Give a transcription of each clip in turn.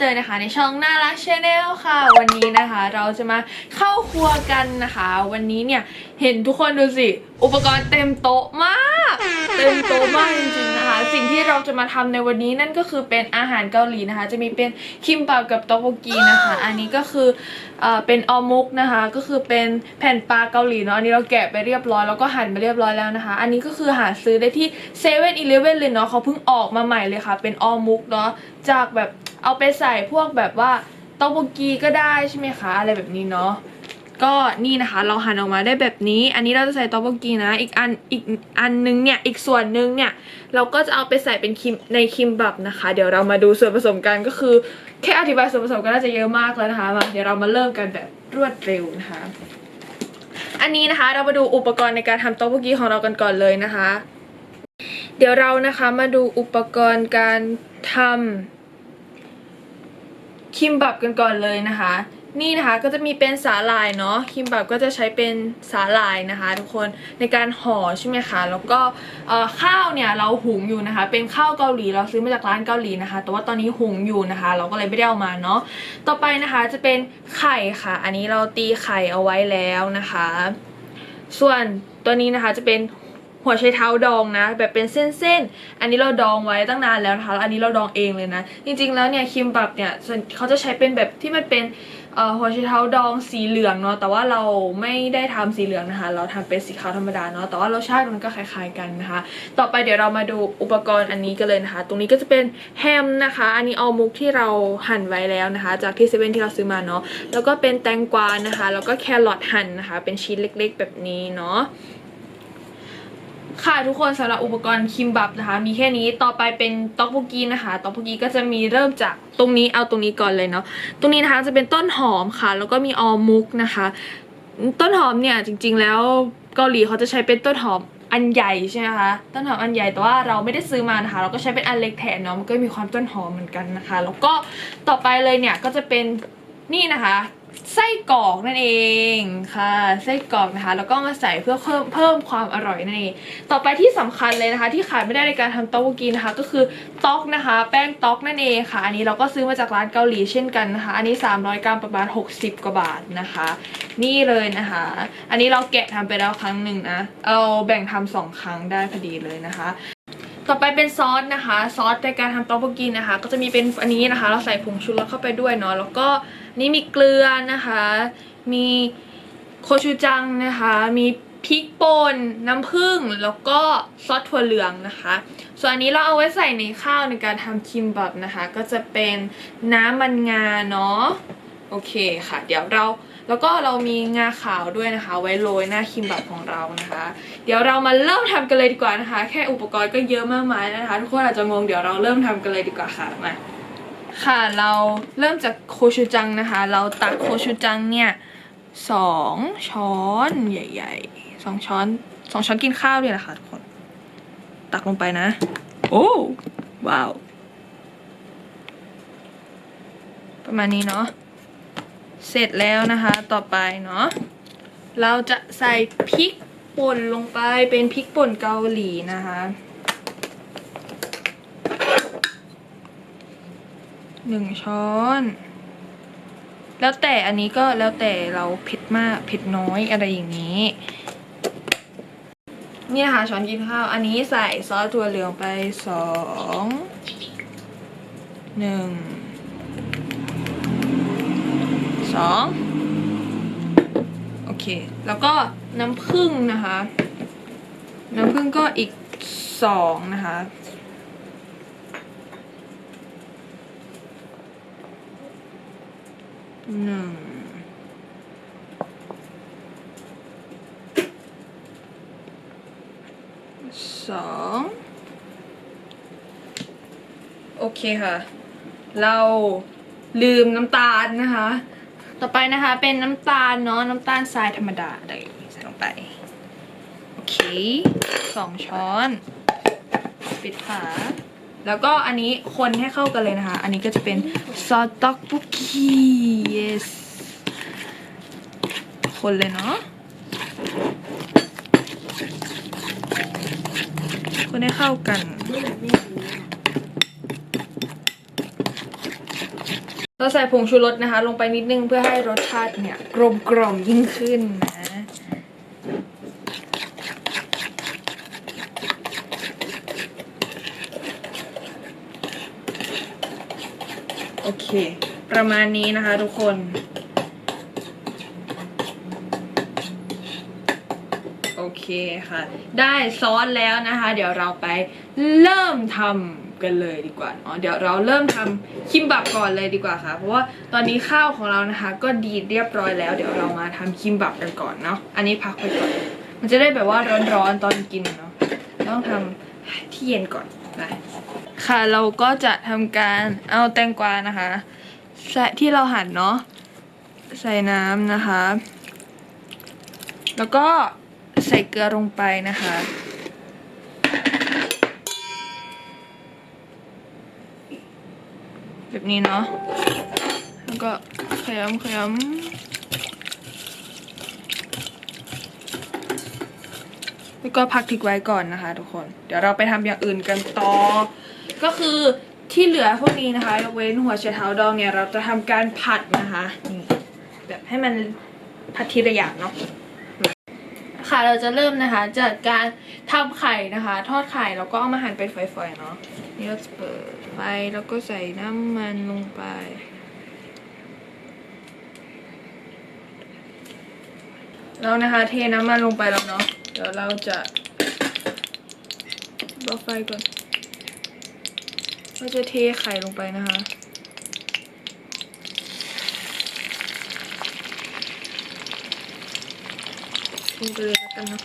เตยนะคะ ในช่องน่ารักชาแนลค่ะ วันนี้นะคะ เราจะมาเข้าครัวกันนะคะ วันนี้เนี่ยเห็นทุกคนดูสิ อุปกรณ์เต็มโต๊ะมาก เต็มโต๊ะมากจริงๆนะคะ สิ่งที่เราจะมาทำในวันนี้นั่นก็คือเป็นอาหารเกาหลีนะคะ จะมีเป็นคิมบับกับต๊อกโบกีนะคะ อันนี้ก็คือเอ่อเป็นออมุกนะคะ ก็คือเป็นแผ่นปลาเกาหลีเนาะอันนี้เราแกะไปเรียบร้อยแล้วก็หั่นไปเรียบร้อยแล้วนะคะ อันนี้ก็คือหาซื้อได้ที่เซเว่นอีเลฟเว่นเลยเนาะเขาเพิ่งออกมาใหม่เลยค่ะ เป็นออมุกเนาะจากแบบ เอาไปใส่พวกแบบว่าต๊อกโบกีก็ได้ใช่ไหมคะ อะไรแบบนี้เนาะก็นี่นะคะ เราหั่นออกมาได้แบบนี้ อันนี้เราจะใส่ต๊อกโบกีนะ อีกอันอีกอันนึงเนี่ย อีกส่วนนึงเนี่ย เราก็จะเอาไปใส่เป็นคิมในคิมบับนะคะ เดี๋ยวเรามาดูส่วนผสมกันก็คือ แค่อธิบายส่วนผสมก็น่าจะเยอะมากแล้วนะคะมาเดี๋ยวเรามาเริ่มกันแบบรวดเร็วนะคะ อันนี้นะคะเรามาดูอุปกรณ์ในการทำต๊อกโบกีของเรากันก่อนเลยนะคะ เดี๋ยวเรานะคะมาดูอุปกรณ์การทำ คิมบับกันก่อนเลยนะคะ นี่นะคะก็จะมีเป็นสาหร่ายเนาะคิมบับก็จะใช้เป็นสาหร่ายนะคะ ทุกคนในการห่อใช่ไหมคะ แล้วก็ข้าวเนี่ยเราหุงอยู่นะคะ เป็นข้าวเกาหลีเราซื้อมาจากร้านเกาหลีนะคะ แต่ว่าตอนนี้หุงอยู่นะคะ เราก็เลยไม่ได้เอามาเนาะต่อไปนะคะจะเป็นไข่ค่ะ อันนี้เราตีไข่เอาไว้แล้วนะคะ ส่วนตัวนี้นะคะจะเป็น หัวไชเท้าดองนะ แบบเป็นเส้นๆ อันนี้เราดองไว้ตั้งนานแล้วนะคะแล้วอันนี้เราดองเองเลยนะ จริงๆแล้วเนี่ยคิมบับเนี่ยส่วนเขาจะใช้เป็นแบบที่มันเป็นหัวไชเท้าดองสีเหลืองเนาะแต่ว่าเราไม่ได้ทำสีเหลืองนะคะ เราทำเป็นสีขาวธรรมดาเนาะแต่ว่ารสชาติมันก็คล้ายๆกันนะคะ ต่อไปเดี๋ยวเรามาดูอุปกรณ์อันนี้กันเลยนะคะ ตรงนี้ก็จะเป็นแฮมนะคะ อันนี้เอามุกที่เราหั่นไว้แล้วนะคะ จากที่เซเว่นที่เราซื้อมาเนาะแล้วก็เป็นแตงกวานะคะ แล้วก็แครอทหั่นนะคะ เป็นชิ้นเล็ก ๆ แบบนี้เนาะ ค่ะทุกคนสำหรับอุปกรณ์คิมบับนะคะ มีแค่นี้ต่อไปเป็นต๊อกโบกีนะคะต๊อกโบกีก็จะมีเริ่มจากตรงนี้เอาตรงนี้ก่อนเลยเนาะตรงนี้นะคะจะเป็นต้นหอมค่ะ แล้วก็มีออมุกนะคะ ต้นหอมเนี่ยจริง ๆ แล้วเกาหลีเขาจะใช้เป็นต้นหอมอันใหญ่ใช่ไหมคะต้นหอมอันใหญ่แต่ว่าเราไม่ได้ซื้อมานะคะ เราก็ใช้เป็นอันเล็กแทนเนาะมันก็มีความต้นหอมเหมือนกันนะคะ แล้วก็ต่อไปเลยเนี่ยก็จะเป็นนี่นะคะ ไส้กรอกนั่นเองค่ะไส้กรอกนะคะ แล้วก็มาใส่เพื่อเพิ่มเพิ่มความอร่อยนั่นเองต่อไปที่สำคัญเลยนะคะ ที่ขาดไม่ได้ในการทำเต้าหู้กีนะคะ ก็คือต๊อกนะคะ แป้งต๊อกนั่นเองค่ะ อันนี้เราก็ซื้อมาจากร้านเกาหลีเช่นกันนะคะ อันนี้ 300 กรัมประมาณ 60 กว่าบาทนะคะ นี่เลยนะคะ อันนี้เราแกะทำไปแล้วครั้งหนึ่งนะเราแบ่งทำสองครั้งได้พอดีเลยนะคะต่อไปเป็นซอสนะคะ ซอสในการทำต๊อกบกินนะคะ ก็จะมีเป็นอันนี้นะคะ เราใส่ผงชูรสเข้าไปด้วยเนาะแล้วก็ นี่มีเกลือนะคะ มีโคชูจังนะคะ มีพริกป่นน้ำผึ้งแล้วก็ซอสถั่วเหลืองนะคะ ส่วนอันนี้เราเอาไว้ใส่ในข้าวในการทำคิมบับนะคะ ก็จะเป็นน้ำมันงาเนาะโอเคค่ะ เดี๋ยวเราแล้วก็เรามีงาขาวด้วยนะคะ ไว้โรยหน้าคิมบับของเรานะคะ เดี๋ยวเรามาเริ่มทำกันเลยดีกว่านะคะ แค่อุปกรณ์ก็เยอะมากมายนะคะ ทุกคนอาจจะงงเดี๋ยวเราเริ่มทำกันเลยดีกว่าค่ะมา ค่ะเราเริ่มจากโคชูจังนะคะ เราตักโคชูจังเนี่ยสองช้อนใหญ่ๆสองช้อนสองช้อนกินข้าวเนี่ยแหละค่ะทุกคน ตักลงไปนะ โอ้ว้าว ประมาณนี้เนาะเสร็จแล้วนะคะต่อไปเนาะเราจะใส่พริกป่นลงไปเป็นพริกป่นเกาหลีนะคะ หนึ่งช้อน แล้วแต่อันนี้ก็แล้วแต่เราเผ็ดมากเผ็ดน้อยอะไรอย่างนี้ นี่นะคะช้อนกินข้าว อันนี้ใส่ซอสถั่วเหลืองไปสองหนึ่งสองโอเค แล้วก็น้ำผึ้งนะคะ น้ำผึ้งก็อีกสองนะคะ หนึ่งสองโอเคค่ะ เราลืมน้ำตาลนะคะ ต่อไปนะคะเป็นน้ำตาลเนาะน้ำตาลทรายธรรมดาเลยใส่ลงไป โอเคสองช้อน ปิดฝา แล้วก็อันนี้คนให้เข้ากันเลยนะคะ อันนี้ก็จะเป็นซอสต็อกบุกี้ yes คนเลยเนาะ คนให้เข้ากันเราใส่ผงชูรสนะคะ ลงไปนิดนึงเพื่อให้รสชาติเนี่ย กลมกล่อมยิ่งขึ้นนะ โอเค ประมาณนี้นะคะทุกคน โอเคค่ะ ได้ซอสแล้วนะคะ เดี๋ยวเราไปเริ่มทำกันเลยดีกว่าเนาะเดี๋ยวเราเริ่มทำคิมบับก่อนเลยดีกว่าค่ะ เพราะว่าตอนนี้ข้าวของเรานะคะ ก็ดีดเรียบร้อยแล้ว เดี๋ยวเรามาทำคิมบับกันก่อนเนาะอันนี้พักไปก่อน มันจะได้แบบว่าร้อนๆตอนกินเนาะต้องทำที่เย็นก่อนนะ ค่ะเราก็จะทำการเอาแตงกวานะคะใส่ที่เราหั่นเนาะใส่น้ำนะคะ แล้วก็ใส่เกลือลงไปนะคะ แบบนี้เนาะแล้วก็ขยำขยำแล้วก็พักทิ้งไว้ก่อนนะคะ ทุกคน เดี๋ยวเราไปทำอย่างอื่นกันต่อ ก็คือที่เหลือพวกนี้นะคะเว้นหัวไชเท้าดองเนี่ยเราจะทำการผัดนะคะนี่แบบให้มันผัดทีละอย่างเนาะค่ะเราจะเริ่มนะคะจากการทำไข่นะคะ ทอดไข่แล้วก็เอามาหั่นเป็นฝอยๆเนาะนี่เราจะเปิดไฟแล้วก็ใส่น้ำมันลงไป แล้วนะคะเทน้ำมันลงไปแล้วเนาะเดี๋ยวเราจะเบาไฟก่อน เราจะเทไข่ลงไปนะคะลงไปเลยแล้วกันนะ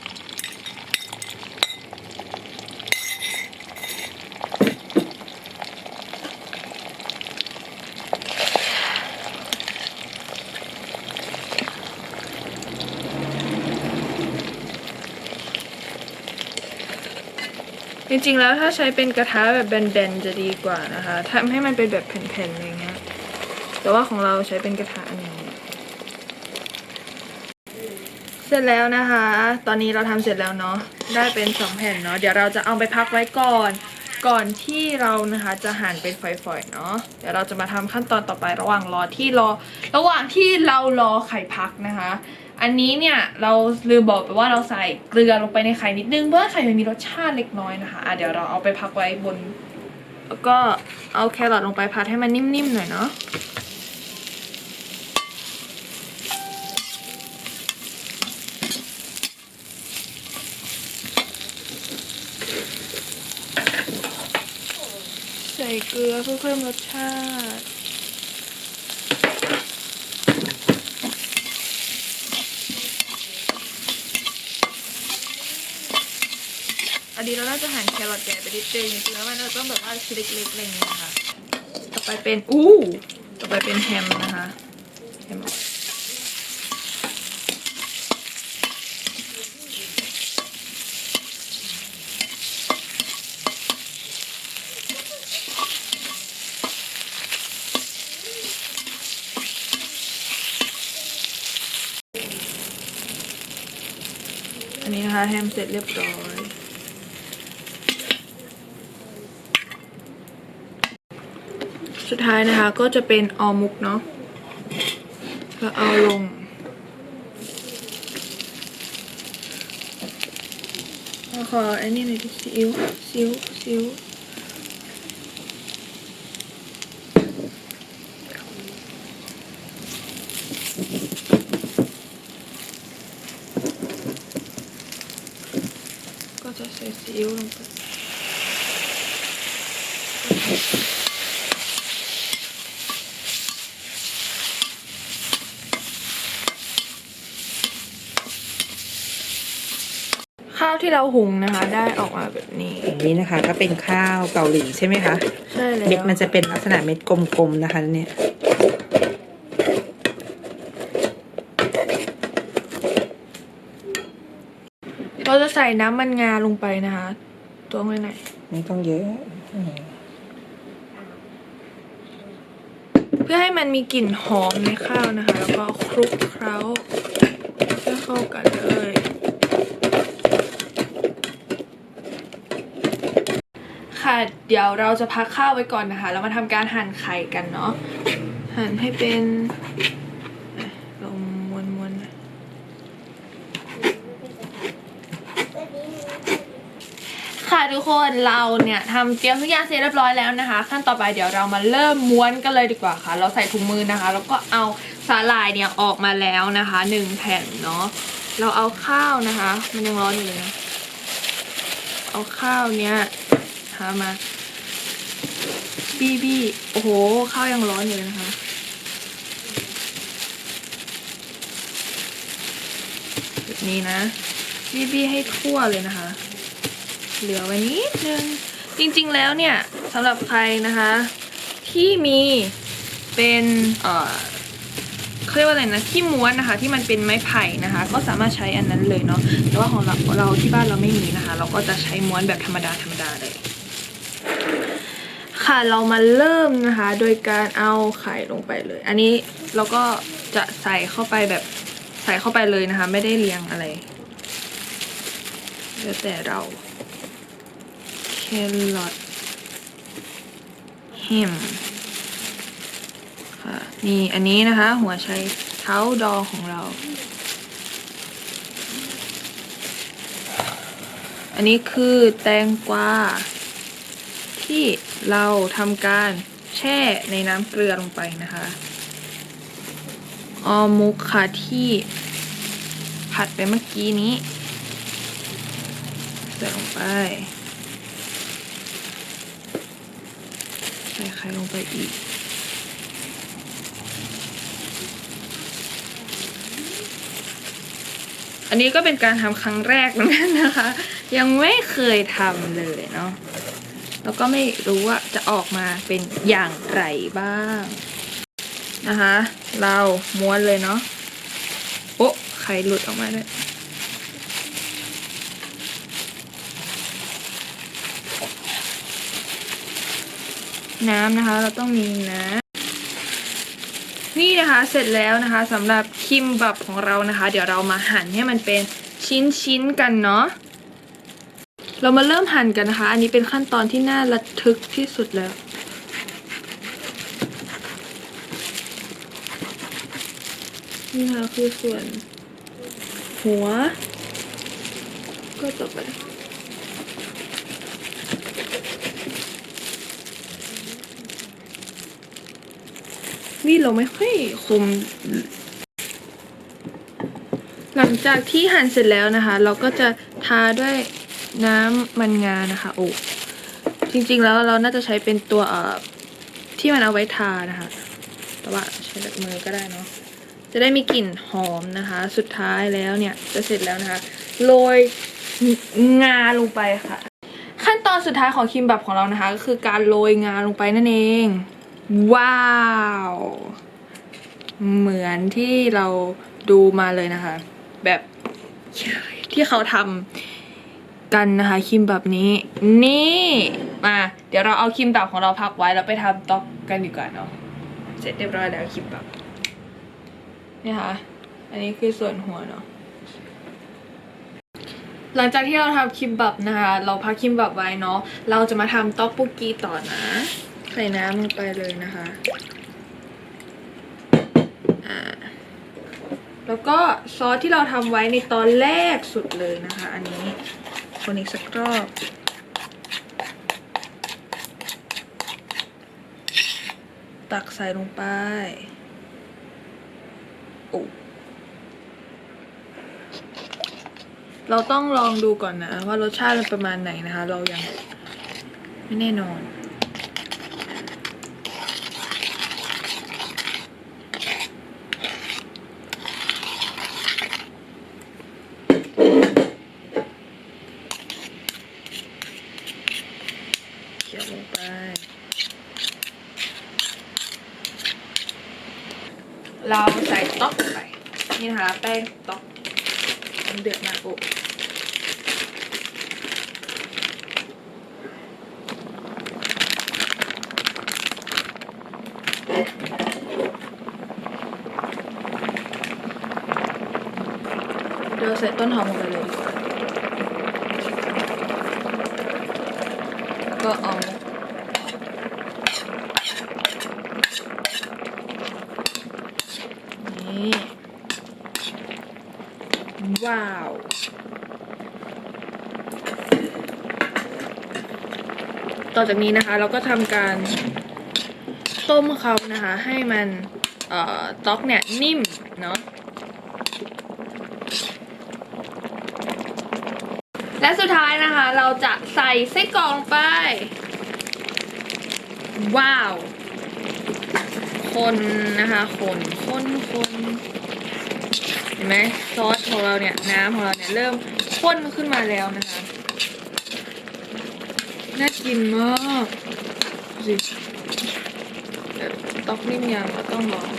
ริงๆแล้วถ้าใช้เป็นกระทะแบบแบนๆจะดีกว่านะคะทำให้มันเป็นแบบแผ่นๆอะไรเงี้ยแต่ว่าของเราใช้เป็นกระทะอันนี้เสร็จแล้วนะคะ ตอนนี้เราทำเสร็จแล้วเนาะ ได้เป็นสองแผ่นเนาะ เดี๋ยวเราจะเอาไปพักไว้ก่อน ก่อนที่เรานะคะจะหั่นเป็นฝอยๆเนาะ เดี๋ยวเราจะมาทำขั้นตอนต่อไประหว่างรอที่รอ ระหว่างที่เรารอไข่พักนะคะ อันนี้เนี่ยเราลืมบอกไปว่าเราใส่เกลือลงไปในไข่นิดนึงเพื่อให้ไข่มันมีรสชาติเล็กน้อยนะคะอะเดี๋ยวเราเอาไปพักไว้บน แล้วก็เอาแครอทลงไปพัดให้มันนิ่มๆหน่อยเนาะใส่เกลือเพื่อเพิ่มรสชาติ อันนี้เราน่าจะหั่นแครอทใหญ่ไปนิดนึงจริงๆแล้วมันเราต้องแบบว่าชิ้นเล็กๆอะไรอย่างเงี้ยค่ะ ต่อไปเป็นอู้ต่อไปเป็นแฮมนะคะแฮมอันนี้นะคะแฮมเสร็จเรียบร้อย สุดท้ายนะคะก็จะเป็นออมุกเนาะแล้วเอาลง ขออันนี้หน่อยดิซิวซิวซิวก็จะใส่ซีอิ๊วลงไป ข้าวที่เราหุงนะคะ ได้ออกมาแบบนี้อันนี้นะคะ ก็เป็นข้าวเกาหลีใช่ไหมคะใช่แล้วเม็ดมันจะเป็นลักษณะเม็ดกลมๆนะคะเนี่ยเราจะใส่น้ำมันงาลงไปนะคะตัวไว้ไหนอยไม่ต้องเยอะอืมเพื่อให้มันมีกลิ่นหอมในข้าวนะคะ แล้วก็คลุกเคล้าให้เข้ากันเลย ค่ะ เดี๋ยวเราจะพักข้าวไว้ก่อนนะคะ แล้วมาทำการหั่นไข่กันเนาะ หั่นให้เป็นลงมวนๆนค่ะทุกคนเราเนี่ยทำเตรียมทุกอย่างเสร็จเรียบร้อยแล้วนะคะ ขั้นต่อไปเดี๋ยวเรามาเริ่มม้วนกันเลยดีกว่าค่ะ เราใส่ถุงมือนะคะ แล้วก็เอาสาหร่ายเนี่ยออกมาแล้วนะคะหนึ่งแผ่นเนาะ เราเอาข้าวนะคะ มันยังร้อนอยู่เลยนะ เอาข้าวเนี้ย หามาบี้บี้โอ้โหข้าวยังร้อนอยู่เลยนะคะแบบนี้นะบี้บี้ให้ทั่วเลยนะคะ เหลือไว้นิดนึงจริงๆแล้วเนี่ยสำหรับใครนะคะ ที่มีเป็นเอ่อเขาเรียกว่าอะไรนะที่ม้วนนะคะ ที่มันเป็นไม้ไผ่นะคะ ก็สามารถใช้อันนั้นเลยเนาะแต่ว่าของเราเราที่บ้านเราไม่มีนะคะ เราก็จะใช้ม้วนแบบธรรมดาธรรมดาเลย ค่ะเรามาเริ่มนะคะ โดยการเอาไข่ลงไปเลย อันนี้เราก็จะใส่เข้าไปแบบใส่เข้าไปเลยนะคะ ไม่ได้เรียงอะไรแล้วแต่เราแครอทแฮมค่ะนี่อันนี้นะคะ หัวไชเท้าดองของเรา อันนี้คือแตงกวา ที่เราทำการแช่ในน้ำเกลือลงไปนะคะออมุกค่ะที่ผัดไปเมื่อกี้นี้ใส่ลงไป ใส่ไข่ลงไปอีก อันนี้ก็เป็นการทำครั้งแรกเหมือนกันนะคะ ยังไม่เคยทำเลยเนาะ แล้วก็ไม่รู้ว่าจะออกมาเป็นอย่างไรบ้างนะคะ เราม้วนเลยเนาะโอ้ไข่หลุดออกมาด้วยน้ำนะคะ เราต้องมีนะ นี่นะคะเสร็จแล้วนะคะสำหรับคิมบับของเรานะคะ เดี๋ยวเรามาหั่นให้มันเป็นชิ้นๆกันเนาะ เรามาเริ่มหั่นกันนะคะ อันนี้เป็นขั้นตอนที่น่าระทึกที่สุดแล้วนี่ค่ะคือส่วน หัว ก็ต่อไปนี่เราไม่ค่อยคม หลังจากที่หั่นเสร็จแล้วนะคะ เราก็จะทาด้วย น้ำมันงานะคะโอ้จริงๆแล้วเราน่าจะใช้เป็นตัวเอ่อที่มันเอาไว้ทานะคะ แต่ว่าใช้แบบมือก็ได้เนาะจะได้มีกลิ่นหอมนะคะ สุดท้ายแล้วเนี่ยจะเสร็จแล้วนะคะโรยงาลงไปค่ะ ขั้นตอนสุดท้ายของคิมบับของเรานะคะ ก็คือการโรยงาลงไปนั่นเอง ว้าว เหมือนที่เราดูมาเลยนะคะ แบบที่เขาทำ กันนะคะคิมแบบนี้ นี่มาเดี๋ยวเราเอาคิมแบบของเราพักไว้แล้วไปทำต๊อกกันดีกว่าเนาะเสร็จเรียบร้อยแล้วคิมแบบนี่ค่ะอันนี้คือส่วนหัวเนาะหลังจากที่เราทำคิมบับนะคะ เราพักคิมบับไว้เนาะเราจะมาทำต๊อกปุกกี้ต่อนะ ใส่น้ำลงไปเลยนะคะอ่าแล้วก็ซอสที่เราทำไว้ในตอนแรกสุดเลยนะคะ อันนี้ คนอีกสักรอบตักใส่ลงไปโอ้เราต้องลองดูก่อนนะว่ารสชาติเป็นประมาณไหนนะคะ เรายังไม่แน่นอน เขียวลงไป เราใส่ต๊อกลงไป นี่นะคะ แป้งต๊อกมันเดือดมากโอ้ เราใส่ต้นหอมลงไปเลยดีกว่าก็เอานี่ว้าวต่อจากนี้นะคะเราก็ทำการต้มเขานะคะ ให้มันต๊อกเนี่ยนิ่มเนาะ และสุดท้ายนะคะเราจะใส่ไส้กรองไป ว้าว คนนะคะคนคนคนเห็นไหมซอสของเราเนี่ยน้ำของเราเนี่ยเริ่มข้นขึ้นมาแล้วนะคะ น่ากินมากดูสิเดี๋ยวต๊อกนิ่มยังก็ต้องลอง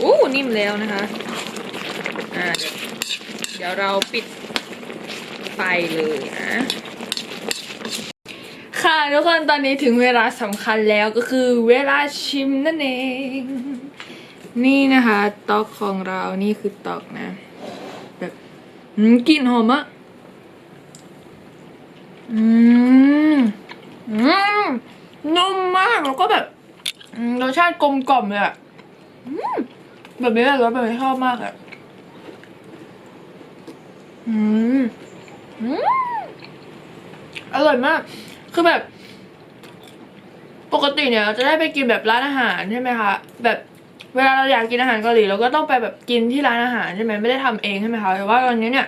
อู้นิ่มแล้วนะคะอ่าเดี๋ยวเราปิด ไฟเลยนะค่ะทุกคนตอนนี้ถึงเวลาสำคัญแล้วก็คือเวลาชิมนั่นเอง นี่นะคะตอกของเรานี่คือตอกนะ แบบกลิ่นหอมอะอืมอืมนุ่มมากแล้วก็แบบรสชาติกลมกล่อมเลยอะแบบนี้เลยรสแบบนี้ชอบมากอะอืม อร่อยมาก คือแบบ ปกติเนี่ยเราจะได้ไปกินแบบร้านอาหารใช่ไหมคะ แบบเวลาเราอยากกินอาหารเกาหลีเราก็ต้องไปแบบกินที่ร้านอาหารใช่ไหมไม่ได้ทำเองใช่ไหมคะแต่ว่าตอนนี้เนี่ย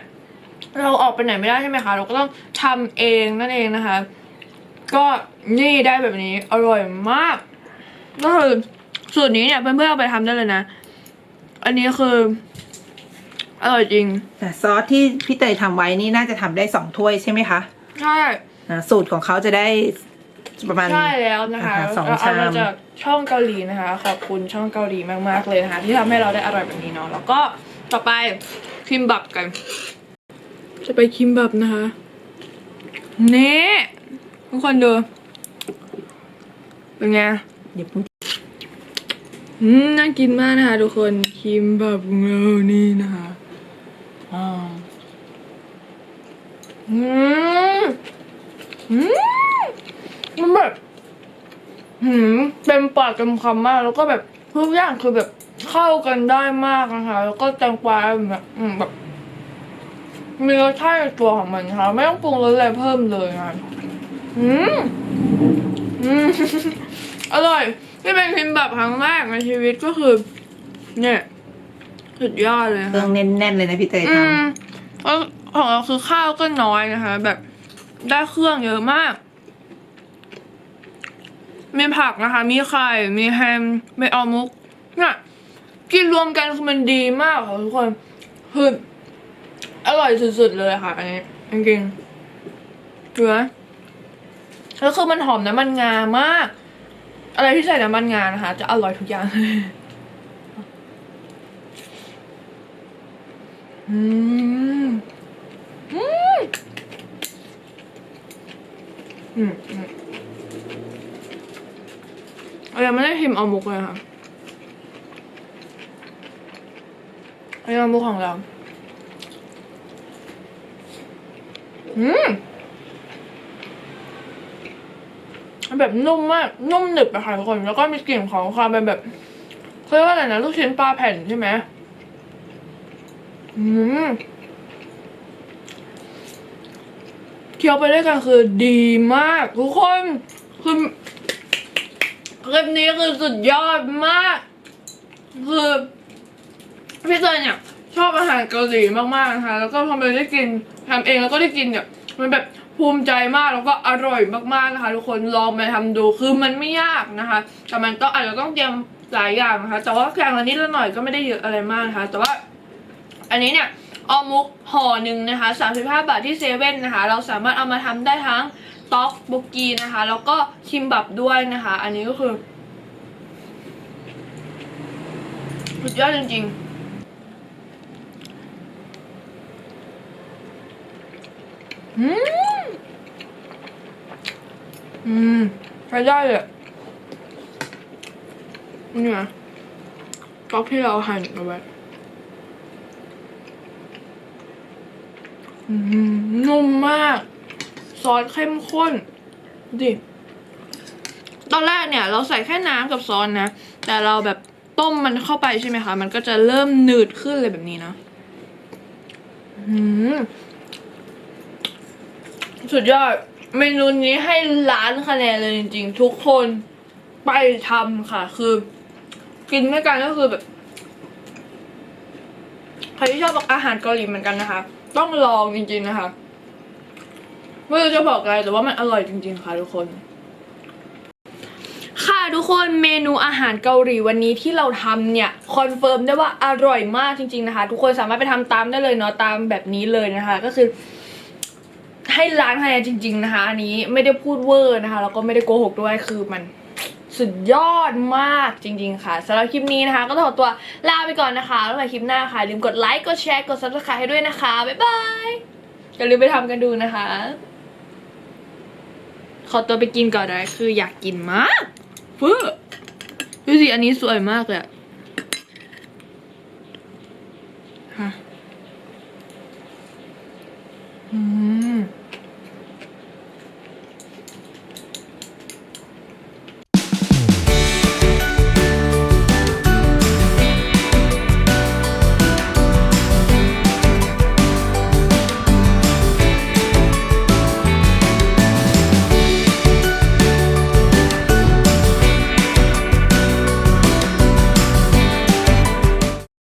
เราออกไปไหนไม่ได้ใช่ไหมคะ เราก็ต้องทำเองนั่นเองนะคะ ก็นี่ได้แบบนี้อร่อยมากก็คือสูตรนี้เนี่ยเพื่อนๆเอาไปทำได้เลยนะ อันนี้คือ อร่อยจริง แต่ซอสที่พี่เตยทำไว้นี่น่าจะทำได้สองถ้วยใช่ไหมคะใช่อ่าสูตรของเขาจะได้ประมาณ ใช่แล้วนะคะอาหารสองเราเอามาชามจากช่องเกาหลีนะคะ ขอบคุณช่องเกาหลีมากๆเลยนะคะ ที่ทำให้เราได้อร่อยแบบนี้เนาะแล้วก็ต่อไปคิมบับกัน จะไปคิมบับนะคะนี่ทุกคนดูเป็นไง เดี๋ยวพูดอืมน่ากินมากนะคะทุกคนคิมบับของเรานี่นะคะ อ่าอืมอืมมันแบบหืมเต็มปากเต็มคำมาก แล้วก็แบบทุกอย่างคือแบบเข้ากันได้มากนะคะแล้วก็แตงกวาแบบอืมแบบมีรสชาติในตัวของมันนะคะไม่ต้องปรุงรสอะไรเพิ่มเลยค่ะอืมอืมอร่อยที่เป็นพิมพ์แบบครั้งแรกในชีวิตก็คือ เนี่ย สุดยอดเลยเครื่อค่ะงแน่นๆเลยนะพี่เตยอืทมแล้วของเราคือข้าวก็น้อยนะคะ แบบได้เครื่องเยอะมาก มีผักนะคะ มีไข่ มีแฮมมีออมุกเนี่ยกินรวมกันคือมันดีมากค่ะทุกคนคืออร่อยสุดๆเลยค่ะ อันนี้จริงๆเหลือแล้วคือมันหอมน้ำมันงามาก อะไรที่ใส่น้ำมันงานะคะ จะอร่อยทุกอย่างอืม อืมอืมอืมเรายังไม่ได้ชิมเอามุกเลยค่ะอันนี้เอามุกของเรา อืมแบบนุ่มมากนุ่มหนึบอะค่ะทุกคน แล้วก็มีกลิ่นของความเป็นแบบเขาเรียกว่าอะไรนะลูกชิ้นปลาแผ่นใช่ไหม อืมเคี้ยวไปด้วยกันคือดีมาก ทุกคนคือคลิปนี้คือสุดยอดมาก คือพี่เตยเนี่ยชอบอาหารเกาหลีมากๆนะคะแล้วก็พอมาได้กินทำเองแล้วก็ได้กินเนี่ยมันแบบภูมิใจมากแล้วก็อร่อยมากๆนะคะทุกคนลองไปทำดูคือมันไม่ยากนะคะแต่มันต้องอาจจะต้องเตรียมหลายอย่างนะคะแต่ว่าอย่างละนิดละหน่อยก็ไม่ได้เยอะอะไรมากนะคะแต่ว่า อันนี้เนี่ยออมุกห่อหนึ่งนะคะ 35 บาทที่เซเว่นนะคะ เราสามารถเอามาทำได้ทั้งต๊อกบุกีนะคะ แล้วก็คิมบับด้วยนะคะ อันนี้ก็คือสุดยอดจริงๆอืม อืมใช้ได้เลยนี่ไงต๊อกที่เราหั่นเอาไว้ อืม นุ่มมาก ซอสเข้มข้นดิตอนแรกเนี่ย เราใส่แค่น้ำกับซอสนะ แต่เราแบบต้มมันเข้าไปใช่ไหมคะ มันก็จะเริ่มหนืดขึ้นเลยแบบนี้เนาะสุดยอด เมนูนี้ให้ล้านคะแนนเลยจริง ๆ ทุกคนไปทำค่ะ คือ กินด้วยกันก็คือแบบ ใครที่ชอบอาหารเกาหลีเหมือนกันนะคะ ต้องลองจริงๆนะคะไม่รู้จะบอกอะไรแต่ว่ามันอร่อยจริง ๆ ค่ะทุกคน ค่ะทุกคนเมนูอาหารเกาหลีวันนี้ที่เราทำเนี่ยคอนเฟิร์มได้ว่าอร่อยมากจริง ๆนะคะ ทุกคนสามารถไปทำตามได้เลยเนาะตามแบบนี้เลยนะคะ ก็คือ ให้ล้านคะแนนจริง ๆนะคะ อันนี้ไม่ได้พูดเวอร์นะคะแล้วก็ไม่ได้โกหกด้วยคือมัน สุดยอดมากจริงๆค่ะสำหรับคลิปนี้นะคะ ก็ต้องขอตัวลาไปก่อนนะคะแล้วมาคลิปหน้าค่ะลืมกดไลค์กดแชร์กด subscribe ให้ด้วยนะคะ บ๊ายบายอย่าลืมไปทำกันดูนะคะ ขอตัวไปกินก่อนนะคืออยากกินมากเฟ้อดูสิอันนี้สวยมากเลยอะ